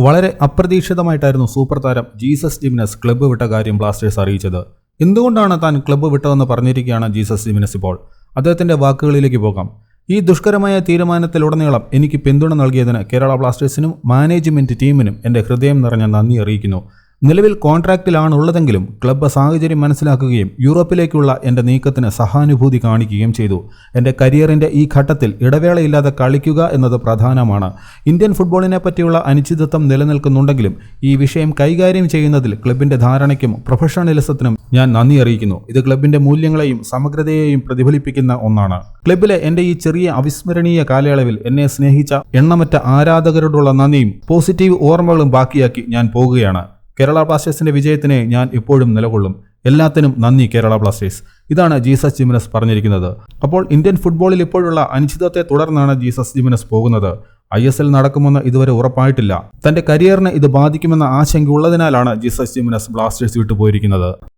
വളരെ അപ്രതീക്ഷിതമായിട്ടായിരുന്നു സൂപ്പർ താരം ജീസസ് ജിമിനസ് ക്ലബ്ബ് വിട്ട കാര്യം ബ്ലാസ്റ്റേഴ്സ് അറിയിച്ചത്. എന്തുകൊണ്ടാണ് താൻ ക്ലബ്ബ് വിട്ടതെന്ന് പറഞ്ഞിരിക്കുകയാണ് ജീസസ് ജിമിനസ് ഇപ്പോൾ? അദ്ദേഹത്തിന്റെ വാക്കുകളിലേക്ക് പോകാം. ഈ ദുഷ്കരമായ തീരുമാനത്തിലുടനീളം എനിക്ക് പിന്തുണ നൽകിയതിന് കേരള ബ്ലാസ്റ്റേഴ്സിനും മാനേജ്മെന്റ് ടീമിനും എന്റെ ഹൃദയം നിറഞ്ഞ നന്ദി അറിയിക്കുന്നു. നിലവിൽ കോൺട്രാക്റ്റിലാണുള്ളതെങ്കിലും ക്ലബ്ബ് സാഹചര്യം മനസ്സിലാക്കുകയും യൂറോപ്പിലേക്കുള്ള എന്റെ നീക്കത്തിന് സഹാനുഭൂതി കാണിക്കുകയും ചെയ്തു. എന്റെ കരിയറിന്റെ ഈ ഘട്ടത്തിൽ ഇടവേളയില്ലാതെ കളിക്കുക എന്നത് പ്രധാനമാണ്. ഇന്ത്യൻ ഫുട്ബോളിനെ പറ്റിയുള്ള അനിശ്ചിതത്വം നിലനിൽക്കുന്നുണ്ടെങ്കിലും ഈ വിഷയം കൈകാര്യം ചെയ്യുന്നതിൽ ക്ലബിന്റെ ധാരണയ്ക്കും പ്രൊഫഷണലിസത്തിനും ഞാൻ നന്ദി അറിയിക്കുന്നു. ഇത് ക്ലബിന്റെ മൂല്യങ്ങളെയും സമഗ്രതയെയും പ്രതിഫലിപ്പിക്കുന്ന ഒന്നാണ്. ക്ലബിലെ എന്റെ ഈ ചെറിയ അവിസ്മരണീയ കാലയളവിൽ എന്നെ സ്നേഹിച്ച എണ്ണമറ്റ ആരാധകരോടുള്ള നന്ദിയും പോസിറ്റീവ് ഓർമ്മകളും ബാക്കിയാക്കി ഞാൻ പോകുകയാണ്. കേരള ബ്ലാസ്റ്റേഴ്സിന്റെ വിജയത്തിന് ഞാൻ ഇപ്പോഴും നിലകൊള്ളും. എല്ലാത്തിനും നന്ദി കേരള ബ്ലാസ്റ്റേഴ്സ്. ഇതാണ് ജീസസ് ജിമിനസ് പറഞ്ഞിരിക്കുന്നത്. അപ്പോൾ ഇന്ത്യൻ ഫുട്ബോളിൽ ഇപ്പോഴുള്ള അനിശ്ചിതത്തെ തുടർന്നാണ് ജീസസ് ജിമിനസ് പോകുന്നത്. ഐ എസ് എൽ നടക്കുമെന്ന് ഇതുവരെ ഉറപ്പായിട്ടില്ല. തന്റെ കരിയറിനെ ഇത് ബാധിക്കുമെന്ന ആശങ്കയുള്ളതിനാലാണ് ജീസസ് ജിമിനസ് ബ്ലാസ്റ്റേഴ്സ് വിട്ടുപോയിരിക്കുന്നത്.